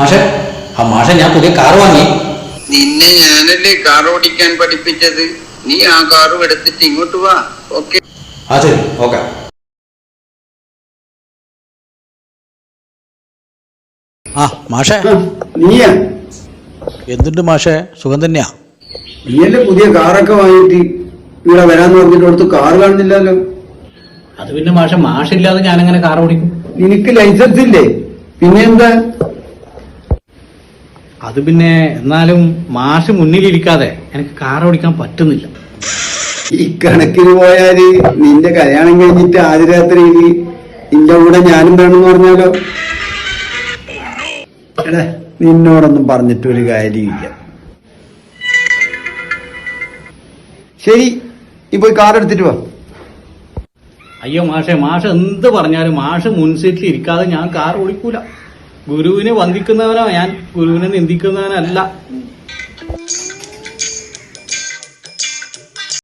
മാഷെ ആ മാഷെ ഞാൻ പുതിയ കാർ വാങ്ങി. നിന്നെ ഞാനല്ലേ കാർ ഓടിക്കാൻ പഠിപ്പിച്ചത്? നീ ആ കാറും എടുത്തിട്ട് ഇങ്ങോട്ട് വാ. ഓക്കെ. ആ ശരി ഓക്കെ. ആ മാഷെ. നീയാ? എന്തുണ്ട് മാഷെ? സുഖം തന്നെയാ? നീയല്ലേ പുതിയ കാറൊക്കെ വാങ്ങിയിട്ട് ഇവിടെ വരാന്ന് പറഞ്ഞിട്ട് അടുത്ത് കാർ കാണുന്നില്ലല്ലോ? അത് പിന്നെ മാഷ മാഷില്ലാതെ ഞാൻ എങ്ങനെ കാർ ഓടിക്കും? നിനക്ക് ലൈസൻസ് ഇല്ലേ? പിന്നെ എന്താ അത് പിന്നെ എന്നാലും മാഷ് മുന്നിലിരിക്കാതെ എനിക്ക് കാർ ഓടിക്കാൻ പറ്റുന്നില്ല. ഈ കണക്കിന് പോയാൽ നിന്റെ കല്യാണം കഴിഞ്ഞിട്ട് ആദ്യ രാത്രി നിന്റെ കൂടെ ഞാനും വേണമെന്ന് പറഞ്ഞാലോ? എടാ നിന്നോടൊന്നും പറഞ്ഞിട്ട് ഒരു കാര്യമില്ല. ശരി നീ പോയി കാർ എടുത്തിട്ട് വാ. അയ്യോ മാഷെ മാഷ് എന്ത് പറഞ്ഞാലും മാഷ് മുൻസീറ്റിൽ ഇരിക്കാതെ ഞാൻ കാർ ഓടിക്കൂല. ഗുരുവിനെ വന്ദിക്കുന്നവനോ ഞാൻ ഗുരുവിനെ നിന്ദിക്കുന്നവനല്ല.